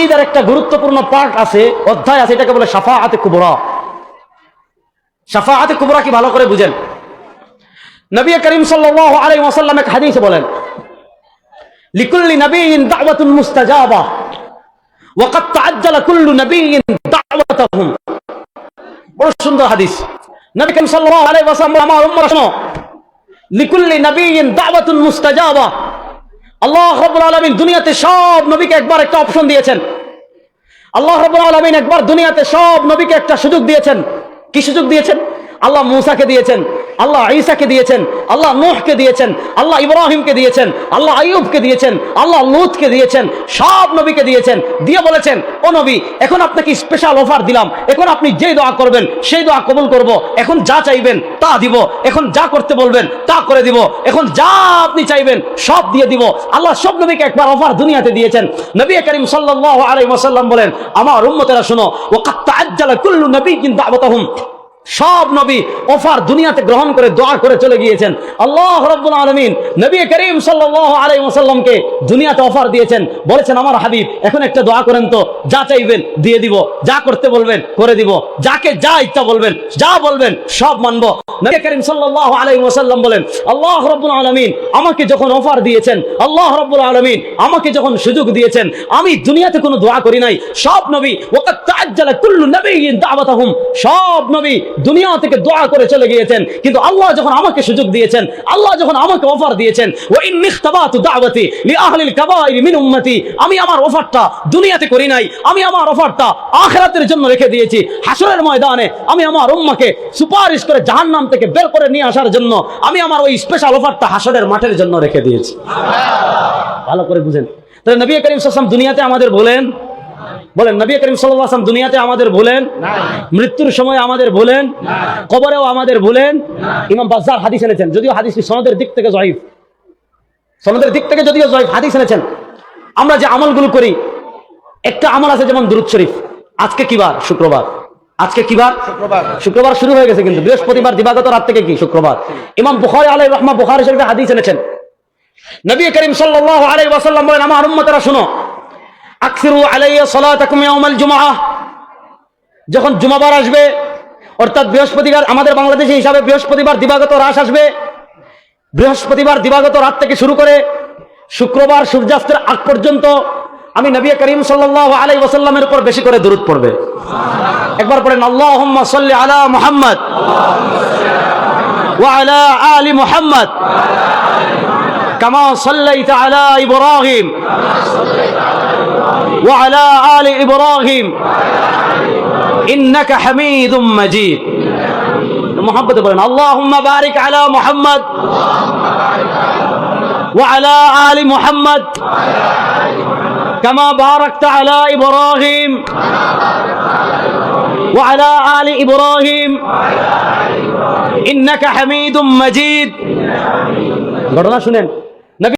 আকিদার একটা গুরুত্বপূর্ণ পার্ট আছে, অধ্যায় আছে, এটাকে বলে সাফা আতে কুবরা। সাফা আতে কুবরা কি ভালো করে বুঝেন? নবী করিম সাল্লাল্লাহু আলাইহি ওয়াসাল্লাম এক হাদিসে বলেন, লিকুল্লি নবীন দাওয়াতুন মুস্তাজাবা, ওয়াকাদ তাআজ্জালা কুল্লু নবীন দাওয়াতাহুম। বড় সুন্দর হাদিস। নবী করিম সাল্লাল্লাহু আলাইহি ওয়াসাল্লাম আমার উম্মত শোনো, লিকুল্লি নবীন দাওয়াতুন মুস্তাজাবা। আল্লাহ রাব্বুল আলামিন দুনিয়াতে সব নবীকে একবার একটা অপশন দিয়েছেন। আল্লাহ রাব্বুল আলমিন একবার দুনিয়াতে সব নবীকে একটা সুযোগ দিয়েছেন। কি সুযোগ দিয়েছেন? আল্লাহ মূসাকে দিয়েছেন, আল্লাহ ঈসাকে দিয়েছেন, আল্লাহ নূহকে দিয়েছেন, আল্লাহ ইব্রাহিমকে দিয়েছেন, আল্লাহ আইয়ুবকে দিয়েছেন, আল্লাহ লূতকে দিয়েছেন, সব নবীকে দিয়েছেন। দিয়ে বলেছেন, ও নবী, এখন আপনাকে স্পেশাল অফার দিলাম। এখন আপনি যে দোয়া করবেন, সেই দোয়া কবুল করব। এখন যা চাইবেন, তা দিব। এখন যা করতে বলবেন, তা করে দিব। এখন যা আপনি চাইবেন, সব দিয়ে দিব। আল্লাহ সব নবীকে একবার অফার দুনিয়াতে দিয়েছেন। নবী করিম সাল্লাল্লাহু আলাইহি ওয়াসাল্লাম বলেন, আমার উম্মতেরা শোনো ওয়াকাত তাআজ্জালা কুল্লু নবীকিন দাওয়াতাহুম সব নবী অফার দুনিয়াতে গ্রহণ করে, দোয়া করে চলে গিয়েছেন। আল্লাহ রাব্বুল আলামিন নবী করিম সাল্লাল্লাহু আলাইহি ওয়াসাল্লামকে দুনিয়াতে অফার দিয়েছেন। বলেছেন, আমার হাবিব, এখন একটা দোয়া করেন তো, যা চাইবেন দিয়ে দিব, যা করতে বলবেন করে দিব, যাকে যা ইচ্ছা বলবেন, যা বলবেন সব মানব। নবী করিম সাল্লাল্লাহু আলাইহি ওয়াসাল্লাম বলেন, আল্লাহ রাব্বুল আলামিন আমাকে যখন অফার দিয়েছেন, আল্লাহ রাব্বুল আলামিন আমাকে যখন সুযোগ দিয়েছেন, আমি দুনিয়াতে কোনো দোয়া করি নাই। সব নবী ওয়াকাত তাআজ্জালা কুল্লু সব নবী দুনিয়া থেকে দোয়া করে চলে গিয়েছেন। কিন্তু আল্লাহ যখন আমাকে সুযোগ দিয়েছেন, আল্লাহ যখন আমাকে অফার দিয়েছেন দাওয়াতি লি আহলিল কাবাইর মিন উম্মতি, আমি আমার অফারটা দুনিয়াতে করি নাই, আমি আমার অফারটা জন্য রেখে দিয়েছি। হাসরের ময়দানে আমি আমার উম্মাকে সুপারিশ করে জাহান্নাম থেকে বের করে নিয়ে আসার জন্য আমি আমার ওই স্পেশাল অফারটা হাসরের মাঠের জন্য রেখে দিয়েছি। ভালো করে বুঝেন। তাহলে নবী করিম সাল্লাম দুনিয়াতে আমাদের বলেন বলেন নবী করিম আলাইহি দুনিয়াতে আমাদের ভুলেন? মৃত্যুর সময় আমাদের ভুলেন? কবরেও আমাদের ভুলেন? ইমাম বাজ্জার হাদিস এনেছেন যদিও হাদিসটি সনদের দিক থেকে জয়ীফ। সনদের দিক থেকে যদিও জয়ীফ হাদিস এনেছেন। আমরা যে আমলগুলো করি একটা আমল আছে যেমন দুরুদ শরীফ। আজকে কি বার? শুক্রবার। আজকে কি বার? শুক্রবার। শুক্রবার শুরু হয়ে গেছে কিন্তু বৃহস্পতিবার দিবাগত রাত থেকে কি? শুক্রবার। ইমাম বুখারী আলাইহি রহমা বুখারী শরীফে হাদিস এনেছেন। নবী করিম সাল্লাল্লাহু আলাইহি ওয়াসাল্লাম বলেন আমার উম্মতেরা শুনো আকসিরু আলাইয়া সালাতাকুম ইয়াউমাল জুমআহ। যখন জুমাবার আসবে, অর্থাৎ বৃহস্পতিবার, আমাদের বাংলাদেশে হিসাবে বৃহস্পতিবার দিবাগত রাস আসবে। বৃহস্পতিবার দিবাগত রাত থেকে শুরু করে শুক্রবার সূর্যাস্তের আগ পর্যন্ত আমি নবী করিম সাল্লাল্লাহু আলাইহি ওয়াসাল্লামের উপর বেশি করে দরুদ পড়বে। একবার পড়েন, আল্লাহুম্মা সাল্লি আলা মুহাম্মদ ওয়া আলা আলি মুহাম্মদ। কামা সাল্লাইতা আলা ইব্রাহিম وعلى آل إبراهيم إنك حميد مجيد محبت بلنا اللهم بارك على محمد وعلى آل محمد كما باركت على إبراهيم وعلى آل إبراهيم إنك حميد مجيد ঘটনা শুনেন